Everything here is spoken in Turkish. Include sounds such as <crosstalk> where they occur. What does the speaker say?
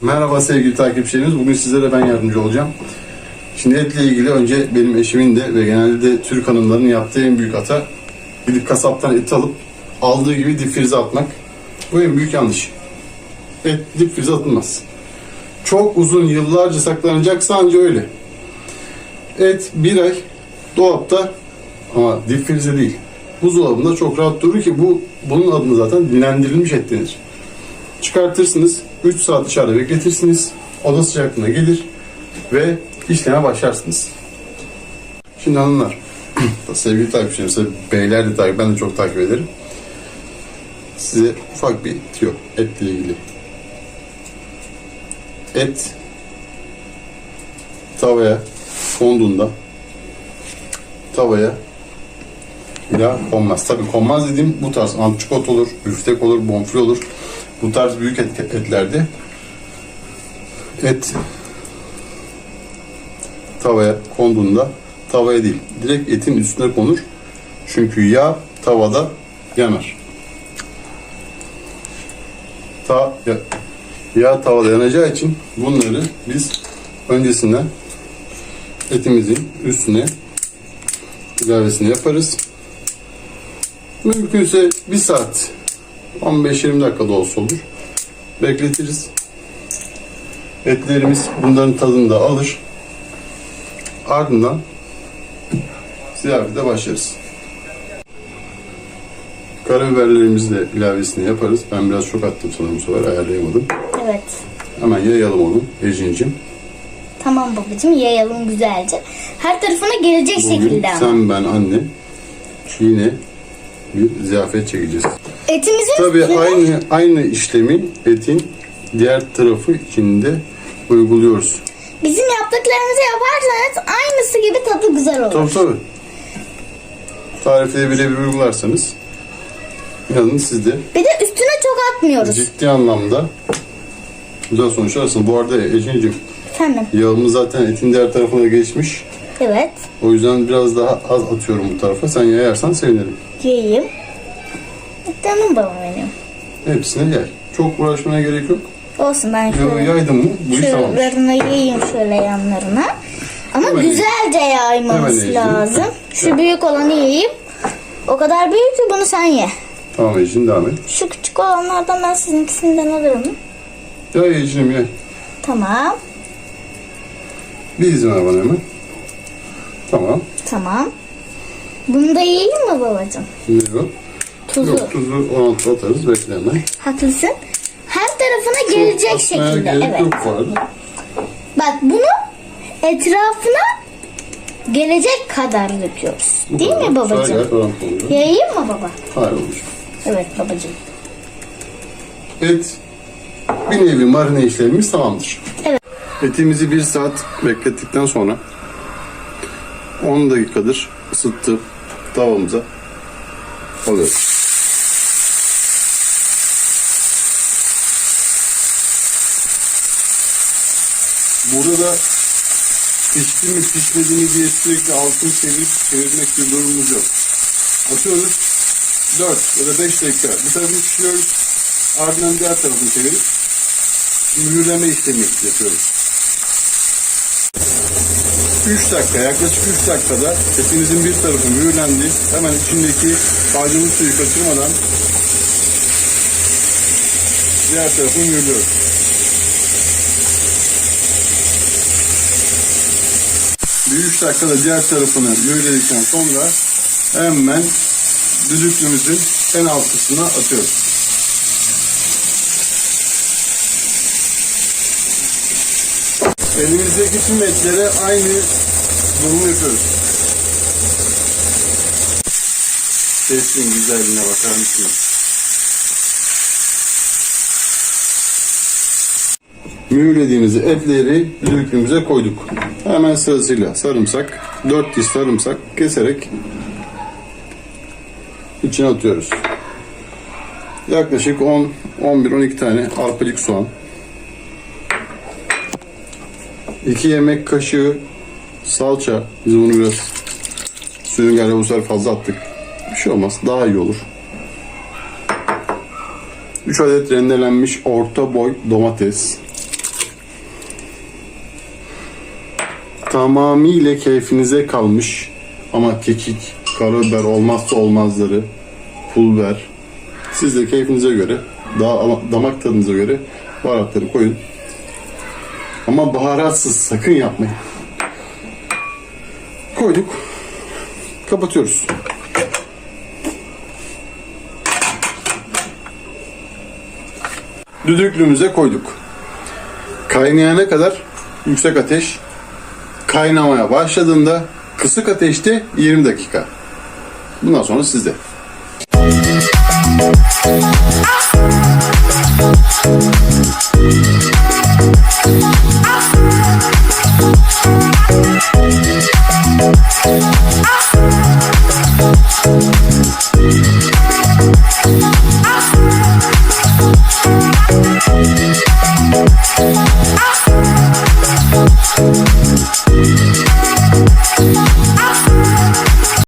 Merhaba sevgili takipçilerimiz. Bugün sizlere ben yardımcı olacağım. Şimdi etle ilgili önce benim eşimin de ve genelde de Türk hanımların yaptığı en büyük hata gidip kasaptan et alıp aldığı gibi dip frize atmak. Bu en büyük yanlış. Et dip frize atılmaz. Çok uzun yıllarca saklanacaksa anca öyle. Et bir ay dolapta ama dip frize değil. Buzdolabında çok rahat durur ki bu bunun adına zaten dinlendirilmiş et denir. Çıkartırsınız, 3 saat dışarıda bekletirsiniz, oda sıcaklığına gelir ve işleme başlarsınız. Şimdi hanımlar, <clears throat> sevgili takipçilerim, beyler de takip, ben de çok takip ederim. Size ufak bir tüyo etle ilgili. Et tavaya konduğunda tavaya yağ konmaz. Tabii konmaz dediğim bu tarz antrikot olur, büftek olur, bonfile olur. Bu tarz büyük et, etlerde et tavaya konduğunda tavaya değil, direkt etin üstüne konur. Çünkü yağ tavada yanar. Ta, ya, yağ tavada yanacağı için bunları biz öncesinden etimizin üstüne ilavesini yaparız. Mümkünse bir saat 15-20 dakikada olsa olur. Bekletiriz. Etlerimiz bunların tadını da alır. Ardından ziyafete başlarız. Karabiberlerimizi de ilavesini yaparız. Ben biraz çok attım sanırım bu sefer ayarlayamadım. Evet. Hemen yayalım onu Ejin'cim. Tamam babacığım yayalım güzelce. Her tarafına gelecek Bugün şekilde ama. sen ben anne yine bir ziyafet çekeceğiz. Etimizin Tabii üstüne aynı aynı işlemi etin diğer tarafı içinde uyguluyoruz. bizim yaptıklarımızı yaparsanız aynısı gibi tadı güzel olur. Tabii tabii. Tarifleri birebir uygularsanız inanın siz de Bir de üstüne çok atmıyoruz. ciddi anlamda güzel sonuçlar alırsınız. Bu arada Ece'ciğim Efendim. yağımız zaten etin diğer tarafına geçmiş. Evet. O yüzden biraz daha az atıyorum bu tarafa. Sen yayarsan sevinirim. Yiyeyim. Canım babam benim. Hepsine yay. Çok uğraşmana gerek yok. Olsun ben Yağı şöyle yaydın mı bu iş tamamdır. şuralarına yiyeyim şöyle yanlarına. Ama Hemen güzelce Hemen yiyeyim. lazım. Şu büyük olanı yiyeyim. O kadar büyük ki bunu sen ye. Tamam Ece'cim devam et. Şu küçük olanlardan ben sizinkisinden alırım. Yay Ece'cim yay. Tamam. Bir izin ver bana hemen. Tamam. Tamam. Bunu da yiyeyim mi babacığım? Yok. Tuzu. Yok tuzu ona atarız. Bekle hemen. Haklısın. Her tarafına gelecek Çok atmaya şekilde. gerek Evet. yok. Bak bunu etrafına gelecek kadar döküyoruz. Bu Değil kadar. mi babacığım? Yayayım mı baba? Hayır olmuş. Evet babacığım. Et bir nevi marine işlemimiz tamamdır. Evet. Etimizi bir saat beklettikten sonra 10 dakikadır ısıttı tavamıza alıyoruz. Burada da pişti mi pişmedi mi diye sürekli altını çevirip çevirmek bir durumumuz yok. Atıyoruz 4 ya da 5 dakika bir tarafını pişiriyoruz. Ardından diğer tarafını çevirip mühürleme işlemi yapıyoruz. 3 dakika, yaklaşık 3 dakikada etimizin bir tarafı mühürlendi. Hemen içindeki acılı suyu kaçırmadan diğer tarafını mühürlüyoruz. Bir 3 dakikada diğer tarafını mühürledikten sonra hemen düdüklümüzün en alt kısmına atıyoruz. Elimizdeki tüm etlere aynı durumu yapıyoruz. Sesin güzelliğine bakar mısınız? Mühürlediğimiz etleri düdüklümüze koyduk. Hemen sırasıyla sarımsak, 4 diş sarımsak keserek içine atıyoruz. Yaklaşık 10, 11, 12 tane arpacık soğan. 2 yemek kaşığı salça. Biz bunu biraz suyun galiba bu sefer fazla attık. Bir şey olmaz. Daha iyi olur. 3 adet rendelenmiş orta boy domates. Tamamıyla keyfinize kalmış ama kekik, karabiber olmazsa olmazları, pul biber. Siz de keyfinize göre, daha damak tadınıza göre baharatları koyun. Ama baharatsız sakın yapmayın. Koyduk. Kapatıyoruz. Düdüklüğümüze koyduk. Kaynayana kadar yüksek ateş kaynamaya başladığında kısık ateşte 20 dakika. Bundan sonra sizde. Thank